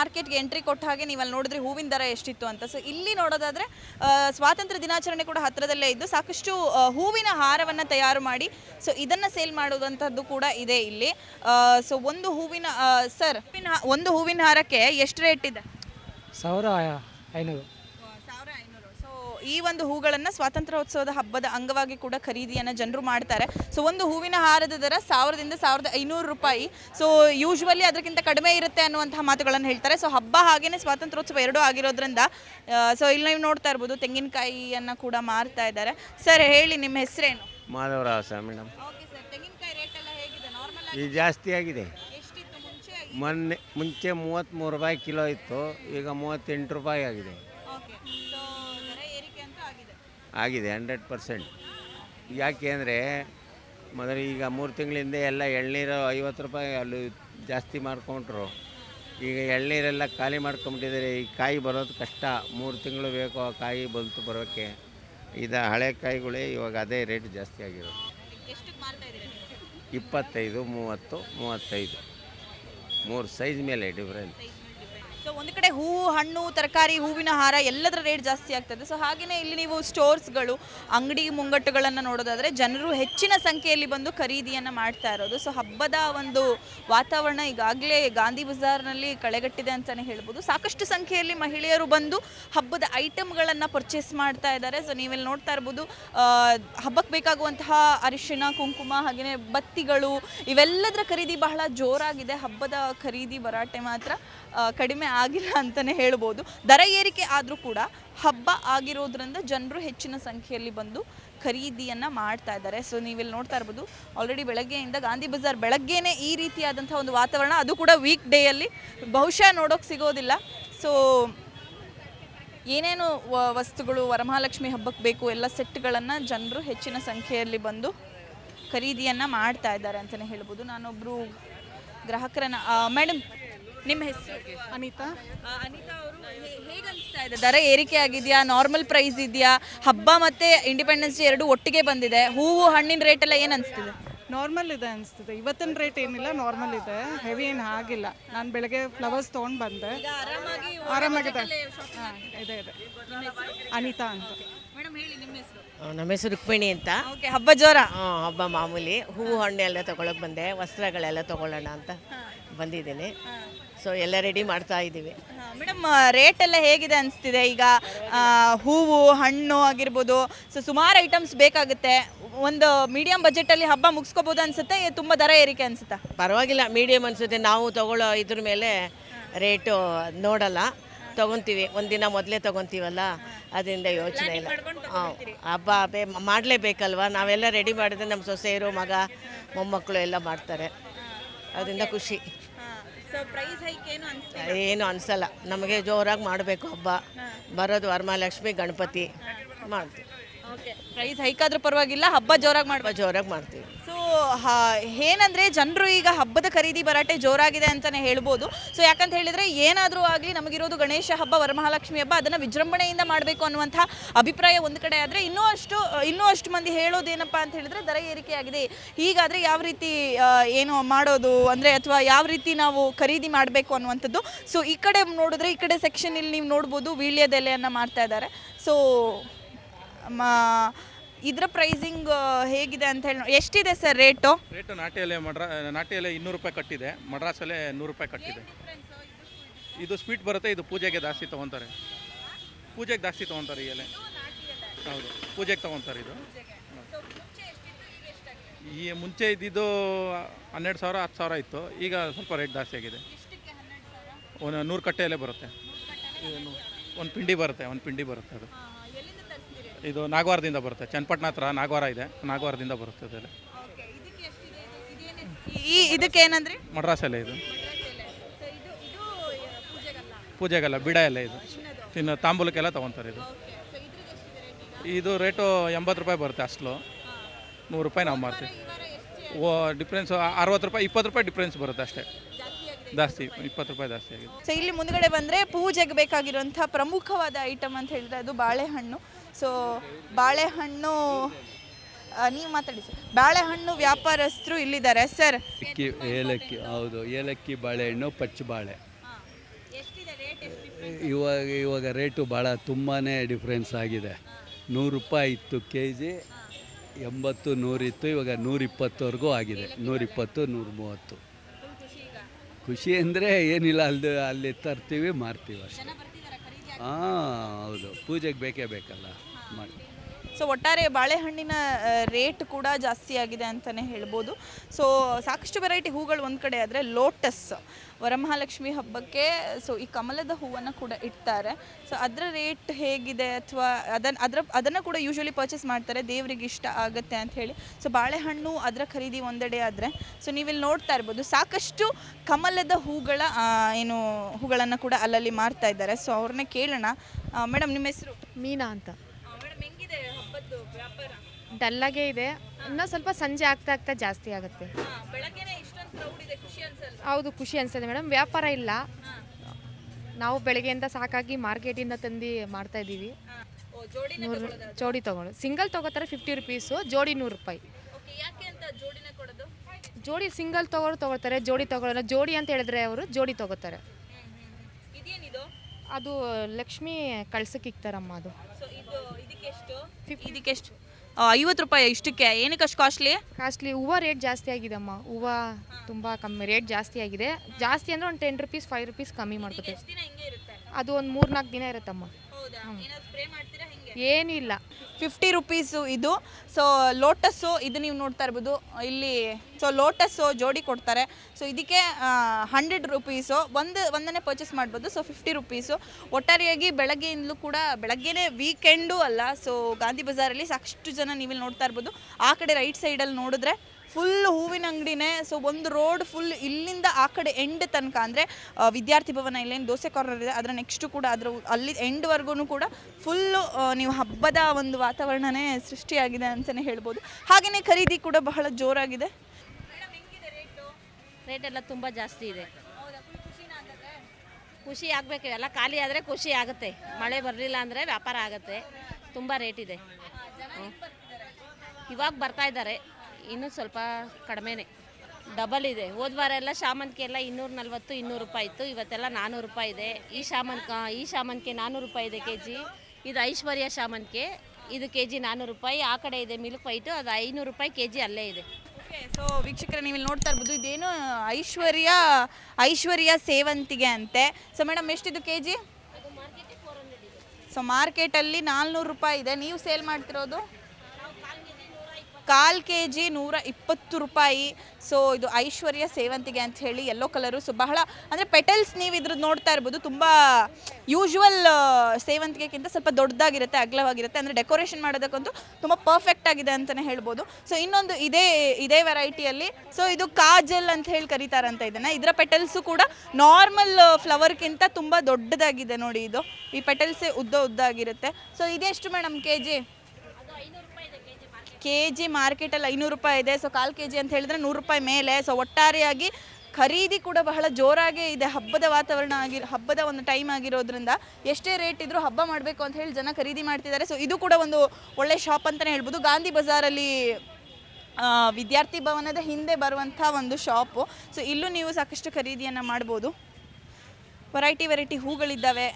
ಮಾರ್ಕೆಟ್ಗೆ ಎಂಟ್ರಿ ಕೊಟ್ಟ ಹಾಗೆ ನೀವು ಅಲ್ಲಿ ನೋಡಿದ್ರೆ ಹೂವಿನ ದರ ಎಷ್ಟಿತ್ತು ಅಂತ. ಸೊ ಇಲ್ಲಿ ನೋಡೋದಾದ್ರೆ ಸ್ವಾತಂತ್ರ್ಯ ದಿನಾಚರಣೆ ಕೂಡ ಹತ್ತಿರದಲ್ಲೇ ಇದ್ದು ಸಾಕಷ್ಟು ಹೂವಿನ ಹಾರವನ್ನು ತಯಾರು ಮಾಡಿ ಸೊ ಇದನ್ನು ಸೇಲ್ ಮಾಡುವಂಥದ್ದು ಕೂಡ ಇದೆ ಇಲ್ಲಿ. ಸೊ ಒಂದು ಹೂವಿನ ಸರ್ ಒಂದು ಹೂವಿನ ಹಾರಕ್ಕೆ ಎಷ್ಟು ರೇಟ್ ಇದೆ? ಸಾವಿರ ಐನೂರು. ಈ ಒಂದು ಹೂಗಳನ್ನು ಸ್ವಾತಂತ್ರ್ಯೋತ್ಸವದ ಹಬ್ಬದ ಅಂಗವಾಗಿ ಕೂಡ ಖರೀದಿಯನ್ನು ಜನರು ಮಾಡ್ತಾರೆ. ಸೊ ಒಂದು ಹೂವಿನ ಹಾರದ ದರ ಸಾವಿರದಿಂದ ಸಾವಿರದ ಐನೂರು ರೂಪಾಯಿ. ಸೊ ಯೂಶ್ವಲಿ ಅದಕ್ಕಿಂತ ಕಡಿಮೆ ಇರುತ್ತೆ ಅನ್ನುವಂತಹ ಮಾತುಗಳನ್ನು ಹೇಳ್ತಾರೆ. ಸೊ ಹಬ್ಬ ಹಾಗೇನೆ ಸ್ವಾತಂತ್ರ್ಯೋತ್ಸವ ಎರಡೂ ಆಗಿರೋದ್ರಿಂದ ಸೊ ಇಲ್ಲಿ ನೀವು ನೋಡ್ತಾ ಇರ್ಬೋದು ತೆಂಗಿನಕಾಯಿಯನ್ನು ಕೂಡ ಮಾರ್ತಾ ಇದ್ದಾರೆ. ಸರ್ ಹೇಳಿ ನಿಮ್ಮ ಹೆಸರೇನು? ಮಾಧವರಾಸ ಮೇಡಮ್ ಇದು ಜಾಸ್ತಿ ಆಗಿದೆ. ಮೊನ್ನೆ ಮುಂಚೆ ಮೂವತ್ತ್ಮೂರು ರೂಪಾಯಿ ಕಿಲೋ ಇತ್ತು ಈಗ ಮೂವತ್ತೆಂಟು ರೂಪಾಯಿ ಆಗಿದೆ ಓಕೆ ಸೊ ದರ ಏರಿಕೆ ಅಂತೂ ಆಗಿದೆ ಹಂಡ್ರೆಡ್ ಪರ್ಸೆಂಟ್ ಯಾಕೆ ಅಂದರೆ ಮೊದಲು ಈಗ ಮೂರು ತಿಂಗಳಿಂದ ಎಲ್ಲ ಎಳ್ನೀರು ಐವತ್ತು ರೂಪಾಯಿ ಅಲ್ಲಿ ಜಾಸ್ತಿ ಮಾಡ್ಕೊಂಡ್ರು ಈಗ ಎಳ್ನೀರೆಲ್ಲ ಖಾಲಿ ಮಾಡ್ಕೊಂಬಿಟ್ಟಿದ್ದಾರೆ. ಈ ಕಾಯಿ ಬರೋದು ಕಷ್ಟ. ಮೂರು ತಿಂಗಳು ಬೇಕು ಆ ಕಾಯಿ ಬಲ್ತು ಬರೋಕ್ಕೆ. ಇದು ಹಳೆ ಕಾಯಿಗಳೇ ಇವಾಗ ಅದೇ ರೇಟ್ ಜಾಸ್ತಿ ಆಗಿರೋದು. ಇಪ್ಪತ್ತೈದು ಮೂವತ್ತು ಮೂವತ್ತೈದು. ಮೂರು ಸೈಜ್ ಮೇಲೆ ಡಿಫ್ರೆನ್ಸ್ ಸೊ ಒಂದು ಕಡೆ ಹೂವು ಹಣ್ಣು, ತರಕಾರಿ, ಹೂವಿನ ಹಾರ ಎಲ್ಲದರ ರೇಟ್ ಜಾಸ್ತಿ ಆಗ್ತದೆ. ಸೊ ಹಾಗೆಯೇ ಇಲ್ಲಿ ನೀವು ಸ್ಟೋರ್ಸ್ಗಳು ಅಂಗಡಿ ಮುಂಗಟ್ಟುಗಳನ್ನು ನೋಡೋದಾದರೆ ಜನರು ಹೆಚ್ಚಿನ ಸಂಖ್ಯೆಯಲ್ಲಿ ಬಂದು ಖರೀದಿಯನ್ನು ಮಾಡ್ತಾ ಇರೋದು. ಸೊ ಹಬ್ಬದ ಒಂದು ವಾತಾವರಣ ಈಗಾಗಲೇ ಗಾಂಧಿ ಬಜಾರ್ನಲ್ಲಿ ಕಳೆಗಟ್ಟಿದೆ ಅಂತಲೇ ಹೇಳ್ಬೋದು. ಸಾಕಷ್ಟು ಸಂಖ್ಯೆಯಲ್ಲಿ ಮಹಿಳೆಯರು ಬಂದು ಹಬ್ಬದ ಐಟಮ್ಗಳನ್ನು ಪರ್ಚೇಸ್ ಮಾಡ್ತಾ ಇದ್ದಾರೆ. ಸೊ ನೀವೆಲ್ಲಿ ನೋಡ್ತಾ ಇರ್ಬೋದು ಹಬ್ಬಕ್ಕೆ ಬೇಕಾಗುವಂತಹ ಅರಿಶಿನ ಕುಂಕುಮ ಹಾಗೆಯೇ ಬತ್ತಿಗಳು, ಇವೆಲ್ಲದರ ಖರೀದಿ ಬಹಳ ಜೋರಾಗಿದೆ. ಹಬ್ಬದ ಖರೀದಿ ಬರಾಟೆ ಮಾತ್ರ ಕಡಿಮೆ ಆಗಿಲ್ಲ ಅಂತಲೇ ಹೇಳ್ಬೋದು. ದರ ಏರಿಕೆ ಆದರೂ ಕೂಡ ಹಬ್ಬ ಆಗಿರೋದ್ರಿಂದ ಜನರು ಹೆಚ್ಚಿನ ಸಂಖ್ಯೆಯಲ್ಲಿ ಬಂದು ಖರೀದಿಯನ್ನು ಮಾಡ್ತಾ ಇದ್ದಾರೆ. ಸೊ ನೀವಿಲ್ಲಿ ನೋಡ್ತಾ ಇರ್ಬೋದು ಆಲ್ರೆಡಿ ಬೆಳಗ್ಗೆಯಿಂದ ಗಾಂಧಿ ಬಜಾರ್ ಬೆಳಗ್ಗೆನೇ ಈ ರೀತಿಯಾದಂಥ ಒಂದು ವಾತಾವರಣ, ಅದು ಕೂಡ ವೀಕ್ ಡೇಯಲ್ಲಿ ಬಹುಶಃ ನೋಡೋಕೆ ಸಿಗೋದಿಲ್ಲ. ಸೊ ಏನೇನು ವಸ್ತುಗಳು, ವರಮಹಾಲಕ್ಷ್ಮಿ ಹಬ್ಬಕ್ಕೆ ಬೇಕು, ಎಲ್ಲ ಸೆಟ್ಗಳನ್ನು ಜನರು ಹೆಚ್ಚಿನ ಸಂಖ್ಯೆಯಲ್ಲಿ ಬಂದು ಖರೀದಿಯನ್ನು ಮಾಡ್ತಾ ಇದ್ದಾರೆ ಅಂತಲೇ ಹೇಳ್ಬೋದು. ನಾನೊಬ್ಬರು ಗ್ರಾಹಕರನ್ನು ಮೇಡಮ್ ನಿಮ್ಮ ಹೆಸರು? ಅನಿತಾ. ಅನಿತಾ ಅವರು ಹೇಗೆ ಅನಿಸ್ತಾ ಇದೆ? ದರ ಏರಿಕೆ ಆಗಿದೆಯಾ? ನಾರ್ಮಲ್ ಪ್ರೈಸ್ ಇದೆಯಾ? ಹಬ್ಬ ಮತ್ತೆ ಇಂಡಿಪೆಂಡೆನ್ಸ್ ಡೇ ಎರಡು ಒಟ್ಟಿಗೆ ಬಂದಿದೆ. ಹೂವು ಹಣ್ಣಿನ ರೇಟ್ ಎಲ್ಲ ಏನು ಅನಿಸ್ತಿದೆ? ನಾರ್ಮಲ್ ಇದೆ ಅನಿಸ್ತಿದೆ. ಇವತ್ತಿನ ರೇಟ್ ಏನಿಲ್ಲ ನಾರ್ಮಲ್ ಇದೆ. ಹೆವಿ ಏನು ಆಗಿಲ್ಲ. ನಾನು ಬೆಳಗ್ಗೆ ಫ್ಲವರ್ಸ್ ತೊಗೊಂಡು ಬಂದೆ. ಆರಾಮಾಗಿದೆ ಹಾಂ ಇದೆ ಇದೆ. ಅನಿತಾ ಅಂತ. ಮೇಡಮ್ ಹೇಳಿ ನಿಮ್ಮ ಹೆಸರು? ಆ, ನಮ್ಮ ಹೆಸರು ರುಕ್ಮಿಣಿ ಅಂತ. ಓಕೆ ಹಬ್ಬ ಜೋರ? ಹಾಂ ಹಬ್ಬ ಮಾಮೂಲಿ. ಹೂವು ಹಣ್ಣು ಎಲ್ಲ ತಗೊಳಕ್ ಬಂದೆ. ವಸ್ತ್ರಗಳೆಲ್ಲ ತಗೊಳ್ಳೋಣ ಅಂತ ಬಂದಿದ್ದೀನಿ. ಸೊ ಎಲ್ಲ ರೆಡಿ ಮಾಡ್ತಾ ಇದ್ದೀವಿ. ಮೇಡಮ್ ರೇಟ್ ಎಲ್ಲ ಹೇಗಿದೆ ಅನಿಸ್ತಿದೆ? ಈಗ ಆ, ಹೂವು ಹಣ್ಣು ಆಗಿರ್ಬೋದು ಸೊ ಸುಮಾರು ಐಟಮ್ಸ್ ಬೇಕಾಗುತ್ತೆ. ಒಂದು ಮೀಡಿಯಂ ಬಜೆಟಲ್ಲಿ ಹಬ್ಬ ಮುಗಿಸ್ಕೋಬೋದು ಅನ್ಸುತ್ತೆ ತುಂಬ ದರ ಏರಿಕೆ ಅನ್ಸುತ್ತೆ? ಪರವಾಗಿಲ್ಲ ಮೀಡಿಯಮ್ ಅನಿಸುತ್ತೆ. ನಾವು ತಗೊಳ್ಳೋ ಇದ್ರ ಮೇಲೆ ರೇಟು ನೋಡಲ್ಲ. ತಗೊತೀವಿ. ಒಂದಿನ ಮೊದಲೇ ತಗೊತೀವಲ್ಲ? ಅದರಿಂದ ಯೋಚನೆ ಇಲ್ಲ. ಹಾಂ ಹಬ್ಬ ಬೇ ಮಾಡಲೇಬೇಕಲ್ವ? ನಾವೆಲ್ಲ ರೆಡಿ ಮಾಡಿದ್ರೆ ನಮ್ಮ ಸೊಸೆಯರು ಮಗ ಮೊಮ್ಮಕ್ಕಳು ಎಲ್ಲ ಮಾಡ್ತಾರೆ. ಅದರಿಂದ ಖುಷಿ. ಏನು ಅನಿಸಲ್ಲ. ನಮಗೆ ಜೋರಾಗಿ ಮಾಡಬೇಕು ಹಬ್ಬ. ಬರೋದು ವರಮಹಾಲಕ್ಷ್ಮಿ ಗಣಪತಿ. ಮಾಡ್ತೀವಿ. ಓಕೆ ಪ್ರೈಸ್ ಹೈಕ್ ಆದ್ರೂ ಪರವಾಗಿಲ್ಲ ಹಬ್ಬ ಜೋರಾಗಿ ಮಾಡ್ಬೋದು ಜೋರಾಗಿ ಮಾಡ್ತೀವಿ. ಸೊ ಏನಂದ್ರೆ ಜನರು ಈಗ ಹಬ್ಬದ ಖರೀದಿ ಬರಾಟೆ ಜೋರಾಗಿದೆ ಅಂತಾನೆ ಹೇಳ್ಬೋದು. ಸೊ ಯಾಕಂತ ಹೇಳಿದ್ರೆ ಏನಾದರೂ ಆಗಲಿ ನಮಗಿರೋದು ಗಣೇಶ ಹಬ್ಬ ವರಮಹಾಲಕ್ಷ್ಮಿ ಹಬ್ಬ ಅದನ್ನು ವಿಜೃಂಭಣೆಯಿಂದ ಮಾಡಬೇಕು ಅನ್ನುವಂಥ ಅಭಿಪ್ರಾಯ ಒಂದು ಕಡೆ ಆದರೆ ಇನ್ನೂ ಅಷ್ಟು ಇನ್ನೂ ಅಷ್ಟು ಮಂದಿ ಹೇಳೋದೇನಪ್ಪ ಅಂತ ಹೇಳಿದ್ರೆ ದರ ಏರಿಕೆಯಾಗಿದೆ. ಹೀಗಾದರೆ ಯಾವ ರೀತಿ ಏನು ಮಾಡೋದು? ಅಂದರೆ ಅಥವಾ ಯಾವ ರೀತಿ ನಾವು ಖರೀದಿ ಮಾಡಬೇಕು ಅನ್ನುವಂಥದ್ದು? ಸೊ ಈ ಕಡೆ ನೋಡಿದ್ರೆ ಈ ಕಡೆ ಸೆಕ್ಷನ್ ಇಲ್ಲಿ ನೀವು ನೋಡ್ಬೋದು ವೀಳ್ಯದೆಲೆಯನ್ನು ಮಾಡ್ತಾ ಇದ್ದಾರೆ. ಸೊ ಇದರ ಪ್ರೈಸಿಂಗ್ ಹೇಗಿದೆ ಅಂತ ಹೇಳಿ ಎಷ್ಟಿದೆ ಸರ್ ರೇಟು ರೇಟು ನಾಟಿಯಲ್ಲಿ ಮಡ್ರಾ ನಾಟಿಯಲ್ಲಿ ಇನ್ನೂರು ರೂಪಾಯಿ ಕಟ್ಟಿದೆ. ಮಡ್ರಾಸಲ್ಲೇ ನೂರು ರೂಪಾಯಿ ಕಟ್ಟಿದೆ. ಇದು ಸ್ವೀಟ್ ಬರುತ್ತೆ ಇದು ಪೂಜೆಗೆ ಜಾಸ್ತಿ ತೊಗೊತಾರೆ. ಪೂಜೆಗೆ ಜಾಸ್ತಿ ತೊಗೊತಾರೆ ಈ ಎಲೆ. ಹೌದು ಪೂಜೆಗೆ ತೊಗೊತಾರೆ ಇದು. ಈ ಮುಂಚೆ ಇದ್ದಿದ್ದು ಹನ್ನೆರಡು ಸಾವಿರ ಹತ್ತು ಸಾವಿರ ಇತ್ತು. ಈಗ ಸ್ವಲ್ಪ ರೇಟ್ ಜಾಸ್ತಿ ಆಗಿದೆ. ಒಂದು ನೂರು ಕಟ್ಟೆಯಲ್ಲೇ ಬರುತ್ತೆ. ಒಂದು ಪಿಂಡಿ ಬರುತ್ತೆ ಒಂದು ಪಿಂಡಿ ಬರುತ್ತೆ ಅದು. ಇದು ನಾಗವಾರದಿಂದ ಬರುತ್ತೆ. ಚನ್ನಪಟ್ಟಣ ಹತ್ರ ನಾಗವಾರ ಇದೆ. ನಾಗವಾರದಿಂದ ಬರುತ್ತೆ ಅದೆಲ್ಲ ಈ ಇದಕ್ಕೆ ಏನಂದ್ರಿ? ಮಡ್ರಾಸ್ ಎಲೆ ಇದು. ಪೂಜೆಗೆಲ್ಲ? ಬಿಡ ಎಲ್ಲ ಇದು. ಇನ್ನು ತಾಂಬೂಲಕ್ಕೆಲ್ಲ ತೊಗೊತಾರೆ ಇದು. ಇದು ರೇಟು ಎಂಬತ್ತು ರೂಪಾಯಿ ಬರುತ್ತೆ ಅಷ್ಟು ನೂರು ರೂಪಾಯಿ ನಾವು ಮಾರ್ತೀವಿ. ಓ ಡಿಫ್ರೆನ್ಸ್ ಅರವತ್ತು ರೂಪಾಯಿ ಇಪ್ಪತ್ತು ರೂಪಾಯಿ ಡಿಫ್ರೆನ್ಸ್ ಬರುತ್ತೆ ಅಷ್ಟೇ. ಜಾಸ್ತಿ ಇಪ್ಪತ್ತು ರೂಪಾಯಿ ಜಾಸ್ತಿ ಆಗಿದೆ. ಸೊ ಇಲ್ಲಿ ಮುಂದ್ಗಡೆ ಬಂದರೆ ಪೂಜೆಗೆ ಬೇಕಾಗಿರುವಂಥ ಪ್ರಮುಖವಾದ ಐಟಮ್ ಅಂತ ಹೇಳಿದ್ರೆ ಅದು ಬಾಳೆಹಣ್ಣು. ಸೊ ಬಾಳೆಹಣ್ಣು ನೀವು ಮಾತಾಡಿ ಸರ್ ಬಾಳೆಹಣ್ಣು ವ್ಯಾಪಾರಸ್ಥರು ಇಲ್ಲಿದ್ದಾರೆ ಸರ್ ಏಲಕ್ಕಿ ಏಲಕ್ಕಿ ಹೌದು. ಏಲಕ್ಕಿ ಬಾಳೆಹಣ್ಣು ಪಚ್ಚ ಬಾಳೆ. ಇವಾಗ ಇವಾಗ ರೇಟು ಭಾಳ ತುಂಬಾ ಡಿಫ್ರೆನ್ಸ್ ಆಗಿದೆ. ನೂರು ರೂಪಾಯಿ ಇತ್ತು ಕೆ ಜಿ ಎಂಬತ್ತು ನೂರಿತ್ತು ಇವಾಗ ನೂರಿಪ್ಪತ್ತವರೆಗೂ ಆಗಿದೆ. ನೂರಿಪ್ಪತ್ತು ನೂರ ಮೂವತ್ತು ಖುಷಿ ಅಂದರೆ ಏನಿಲ್ಲ ಅಲ್ಲಿ ಅಲ್ಲಿ ತರ್ತೀವಿ ಮಾರ್ತೀವಿ ಅಷ್ಟೇ. ಹಾಂ ಹೌದು. ಪೂಜೆಗೆ ಬೇಕೇ ಬೇಕಲ್ಲ. ಮಾಡಿ. ಸೊ ಒಟ್ಟಾರೆ ಬಾಳೆಹಣ್ಣಿನ ರೇಟ್ ಕೂಡ ಜಾಸ್ತಿ ಆಗಿದೆ ಅಂತಲೇ ಹೇಳ್ಬೋದು. ಸೊ ಸಾಕಷ್ಟು ವೆರೈಟಿ ಹೂಗಳು ಒಂದು ಕಡೆ ಆದರೆ ಲೋಟಸ್ ವರಮಹಾಲಕ್ಷ್ಮಿ ಹಬ್ಬಕ್ಕೆ ಸೊ ಈ ಕಮಲದ ಹೂವನ್ನು ಕೂಡ ಇಡ್ತಾರೆ. ಸೊ ಅದರ ರೇಟ್ ಹೇಗಿದೆ ಅಥವಾ ಅದನ್ನು ಅದರ, ಅದನ್ನು ಕೂಡ ಯೂಶ್ವಲಿ ಪರ್ಚೇಸ್ ಮಾಡ್ತಾರೆ, ದೇವರಿಗೆ ಇಷ್ಟ ಆಗುತ್ತೆ ಅಂತ ಹೇಳಿ. ಸೊ ಬಾಳೆಹಣ್ಣು ಅದರ ಖರೀದಿ ಒಂದೆಡೆ ಆದರೆ ಸೊ ನೀವಿಲ್ಲಿ ನೋಡ್ತಾ ಇರ್ಬೋದು, ಸಾಕಷ್ಟು ಕಮಲದ ಹೂಗಳ ಏನು ಹೂಗಳನ್ನು ಕೂಡ ಅಲ್ಲಲ್ಲಿ ಮಾರ್ತಾ ಇದ್ದಾರೆ. ಸೊ ಅವ್ರನ್ನೇ ಕೇಳೋಣ. ಮೇಡಮ್, ನಿಮ್ಮ ಹೆಸರು? ಮೀನಾ ಅಂತ. ವ್ಯಾಪಾರ? ಡಲ್ಲಾಗೇ ಇದೆ. ಇನ್ನೂ ಸ್ವಲ್ಪ ಸಂಜೆ ಆಗ್ತಾ ಆಗ್ತಾ ಜಾಸ್ತಿ ಆಗುತ್ತೆ. ಬೆಳಗ್ಗೆನೆ ಇಷ್ಟೊಂದು ಕ್ರೌಡ್ ಇದೆ ಖುಷಿ ಅನ್ಸಲ್ಲ ಹೌದು ಖುಷಿ ಅನ್ಸುತ್ತೆ ಮೇಡಮ್ ವ್ಯಾಪಾರ ಇಲ್ಲ. ನಾವು ಬೆಳಗ್ಗೆಯಿಂದ ಸಾಕಾಗಿ ಮಾರ್ಕೆಟಿಂದ ತಂದು ಮಾಡ್ತಾ ಇದ್ದೀವಿ. ಓ ಜೋಡಿ ನೂರು ಜೋಡಿ ತೊಗೊಳ್ಳೋದು. ಸಿಂಗಲ್ ತಗೋತಾರೆ ಫಿಫ್ಟಿ ರುಪೀಸು ಜೋಡಿ ನೂರು ರೂಪಾಯಿ. ಓಕೆ ಯಾಕೆ ಅಂತ ಜೋಡಿನ ಕೊಡೋದು? ಜೋಡಿ ಸಿಂಗಲ್ ತಗೋರು ತೊಗೊಳ್ತಾರೆ ಜೋಡಿ ತಗೊಳ್ಳೋಣ ಜೋಡಿ ಅಂತ ಹೇಳಿದ್ರೆ ಅವರು ಜೋಡಿ ತಗೋತಾರೆ. ಇದೇನಿದು? ಅದು ಲಕ್ಷ್ಮಿ ಕಳ್ಸಕ್ಕೆ ಇಕ್ತಾರಮ್ಮ ಅದು. ಸೊ ಇದು ಇದಕ್ಕೆ ಎಷ್ಟು ಇದಕ್ಕೆ ಎಷ್ಟು ಐವತ್ತು ರೂಪಾಯಿ ಇಷ್ಟಕ್ಕೆ. ಏನಕ್ಕೆ ಅಷ್ಟು ಕಾಸ್ಟ್ಲಿ ಕಾಸ್ಟ್ಲಿ ಹೂವು ರೇಟ್ ಜಾಸ್ತಿ ಆಗಿದೆಮ್ಮ. ಹೂವು ತುಂಬ ಕಮ್ಮಿ ರೇಟ್ ಜಾಸ್ತಿ ಆಗಿದೆ. ಜಾಸ್ತಿ ಅಂದರೆ ಒಂದು ಟೆನ್ ರುಪೀಸ್ ಫೈವ್ ರುಪೀಸ್ ಕಮ್ಮಿ ಮಾಡ್ಕೋತೀವಿ. ಅದು ಒಂದು ಮೂರು ನಾಲ್ಕು ದಿನ ಇರುತ್ತಮ್ಮ. ಹೌದಾ ಏನಾದ್ರು ಸ್ಪ್ರೇ ಮಾಡ್ತೀರಾ ಹೆಂಗೆ? ಏನಿಲ್ಲ. ಫಿಫ್ಟಿ ರುಪೀಸು ಇದು. ಸೊ ಲೋಟಸ್ಸು ಇದು ನೀವು ನೋಡ್ತಾ ಇರ್ಬೋದು. ಇಲ್ಲಿ ಸೊ ಲೋಟಸ್ಸು ಜೋಡಿ ಕೊಡ್ತಾರೆ. ಸೊ ಇದಕ್ಕೆ ಹಂಡ್ರೆಡ್ ರುಪೀಸು ಒಂದು ಒಂದನ್ನೇ ಪರ್ಚೇಸ್ ಮಾಡ್ಬೋದು. ಸೊ ಫಿಫ್ಟಿ ರುಪೀಸು ಒಟ್ಟಾರೆಯಾಗಿ ಬೆಳಗ್ಗೆಯಿಂದಲೂ ಕೂಡ ಬೆಳಗ್ಗೆನೇ ವೀಕೆಂಡು ಅಲ್ಲ. ಸೊ ಗಾಂಧಿ ಬಜಾರಲ್ಲಿ ಸಾಕಷ್ಟು ಜನ ನೀವಿಲ್ಲಿ ನೋಡ್ತಾ ಇರ್ಬೋದು. ಆ ಕಡೆ ರೈಟ್ ಸೈಡಲ್ಲಿ ನೋಡಿದ್ರೆ ಫುಲ್ ಹೂವಿನ ಅಂಗಡಿನೇ. ಸೊ ಒಂದು ರೋಡ್ ಫುಲ್ ಇಲ್ಲಿಂದ ಆ ಕಡೆ ಎಂಡ್ ತನಕ ಅಂದರೆ ವಿದ್ಯಾರ್ಥಿ ಭವನ ಇಲ್ಲೇನು ದೋಸೆ ಕಾರ್ನರ್ ಇದೆ ಅದರ ನೆಕ್ಸ್ಟು ಕೂಡ ಅದರ ಅಲ್ಲಿ ಎಂಡ್ವರೆಗೂ ಕೂಡ ಫುಲ್ಲು ನೀವು ಹಬ್ಬದ ಒಂದು ವಾತಾವರಣನೇ ಸೃಷ್ಟಿಯಾಗಿದೆ ಅಂತಲೇ ಹೇಳ್ಬೋದು. ಹಾಗೆಯೇ ಖರೀದಿ ಕೂಡ ಬಹಳ ಜೋರಾಗಿದೆ. ರೇಟ್ ಎಲ್ಲ ತುಂಬ ಜಾಸ್ತಿ ಇದೆ. ಖುಷಿ ಆಗಬೇಕು ಎಲ್ಲ ಖಾಲಿ ಆದರೆ ಖುಷಿ ಆಗುತ್ತೆ. ಮಳೆ ಬರಲಿಲ್ಲ ಅಂದರೆ ವ್ಯಾಪಾರ ಆಗುತ್ತೆ. ತುಂಬ ರೇಟ್ ಇದೆ. ಇವಾಗ ಬರ್ತಾ ಇದ್ದಾರೆ. ಇನ್ನೂ ಸ್ವಲ್ಪ ಕಡಿಮೆನೆ. ಡಬಲ್ ಇದೆ. ಹೋದ ವಾರ ಎಲ್ಲ ಶಾಮಂತಿಗೆ ಎಲ್ಲ ಇನ್ನೂರ ನಲ್ವತ್ತು ಇನ್ನೂರು ರೂಪಾಯಿ ಇತ್ತು. ಇವತ್ತೆಲ್ಲ ನಾನ್ನೂರು ರೂಪಾಯಿ ಇದೆ. ಈ ಶಾಮಂತಿಗೆ ಈ ಶಾಮಂತಿಗೆ ನಾನ್ನೂರು ರೂಪಾಯಿ ಇದೆ ಕೆ ಜಿ ಇದು ಐಶ್ವರ್ಯ ಶಾಮಂತಿಗೆ. ಇದು ಕೆ ಜಿ ನಾನ್ನೂರು ರೂಪಾಯಿ. ಆ ಕಡೆ ಇದೆ ಮಿಲ್ಕ್ ವೈಟು. ಅದು ಐನೂರು ರೂಪಾಯಿ ಕೆ ಜಿ ಅಲ್ಲೇ ಇದೆ. ಸೊ ವೀಕ್ಷಕರೇ ನೀವು ಇಲ್ಲಿ ನೋಡ್ತಾ ಇರ್ಬೋದು ಇದೇನು ಐಶ್ವರ್ಯ ಐಶ್ವರ್ಯ ಸೇವಂತಿಗೆ ಅಂತೆ. ಸೊ ಮೇಡಮ್ ಎಷ್ಟಿದು ಕೆ ಜಿ ಸೊ ಮಾರ್ಕೆಟಲ್ಲಿ ನಾಲ್ನೂರು ರೂಪಾಯಿ ಇದೆ. ನೀವು ಸೇಲ್ ಮಾಡ್ತಿರೋದು? ಕಾಲ್ ಕೆ ಜಿ ನೂರ ಇಪ್ಪತ್ತು ರೂಪಾಯಿ. ಸೊ ಇದು ಐಶ್ವರ್ಯ ಸೇವಂತಿಗೆ ಅಂತ ಹೇಳಿ ಯೆಲ್ಲೋ ಕಲರು ಸೊ ಬಹಳ, ಅಂದರೆ ಪೆಟಲ್ಸ್ ನೀವು ಇದ್ರದ್ದು ನೋಡ್ತಾ ಇರ್ಬೋದು, ತುಂಬ ಯೂಶುವಲ್ ಸೇವಂತಿಗೆಗಿಂತ ಸ್ವಲ್ಪ ದೊಡ್ಡದಾಗಿರುತ್ತೆ, ಅಗಲವಾಗಿರುತ್ತೆ, ಅಂದರೆ ಡೆಕೋರೇಷನ್ ಮಾಡೋದಕ್ಕಂತೂ ತುಂಬ ಪರ್ಫೆಕ್ಟ್ ಆಗಿದೆ ಅಂತಲೇ ಹೇಳ್ಬೋದು. ಸೊ ಇನ್ನೊಂದು ಇದೇ ಇದೇ ವೆರೈಟಿಯಲ್ಲಿ ಸೊ ಇದು ಕಾಜಲ್ ಅಂತ ಹೇಳಿ ಕರೀತಾರಂತ ಇದನ್ನು. ಇದರ ಪೆಟಲ್ಸು ಕೂಡ ನಾರ್ಮಲ್ ಫ್ಲವರ್ಗಿಂತ ತುಂಬ ದೊಡ್ಡದಾಗಿದೆ ನೋಡಿ ಇದು. ಈ ಪೆಟಲ್ಸೇ ಉದ್ದ ಉದ್ದ ಆಗಿರುತ್ತೆ ಸೊ ಇದೆಷ್ಟು madam K G K G ಮಾರ್ಕೆಟಲ್ಲಿ ಐನೂರು ರೂಪಾಯಿ ಇದೆ. ಸೊ ಕಾಲು ಕೆ ಜಿ ಅಂತ ಹೇಳಿದ್ರೆ ನೂರು ರೂಪಾಯಿ ಮೇಲೆ. ಸೊ ಒಟ್ಟಾರೆಯಾಗಿ ಖರೀದಿ ಕೂಡ ಬಹಳ ಜೋರಾಗೇ ಇದೆ. ಹಬ್ಬದ ವಾತಾವರಣ ಆಗಿ, ಹಬ್ಬದ ಒಂದು ಟೈಮ್ ಆಗಿರೋದ್ರಿಂದ ಎಷ್ಟೇ ರೇಟ್ ಇದ್ರೂ ಹಬ್ಬ ಮಾಡಬೇಕು ಅಂತ ಹೇಳಿ ಜನ ಖರೀದಿ ಮಾಡ್ತಿದ್ದಾರೆ. ಸೊ ಇದು ಕೂಡ ಒಂದು ಒಳ್ಳೆ ಶಾಪ್ ಅಂತಲೇ ಹೇಳ್ಬೋದು. ಗಾಂಧಿ ಬಜಾರಲ್ಲಿ ವಿದ್ಯಾರ್ಥಿ ಭವನದ ಹಿಂದೆ ಬರುವಂಥ ಒಂದು ಶಾಪು ಸೊ ಇಲ್ಲೂ ನೀವು ಸಾಕಷ್ಟು ಖರೀದಿಯನ್ನು ಮಾಡ್ಬೋದು. Variety variety ಹೂಗಳಿದ್ದಾವೆ.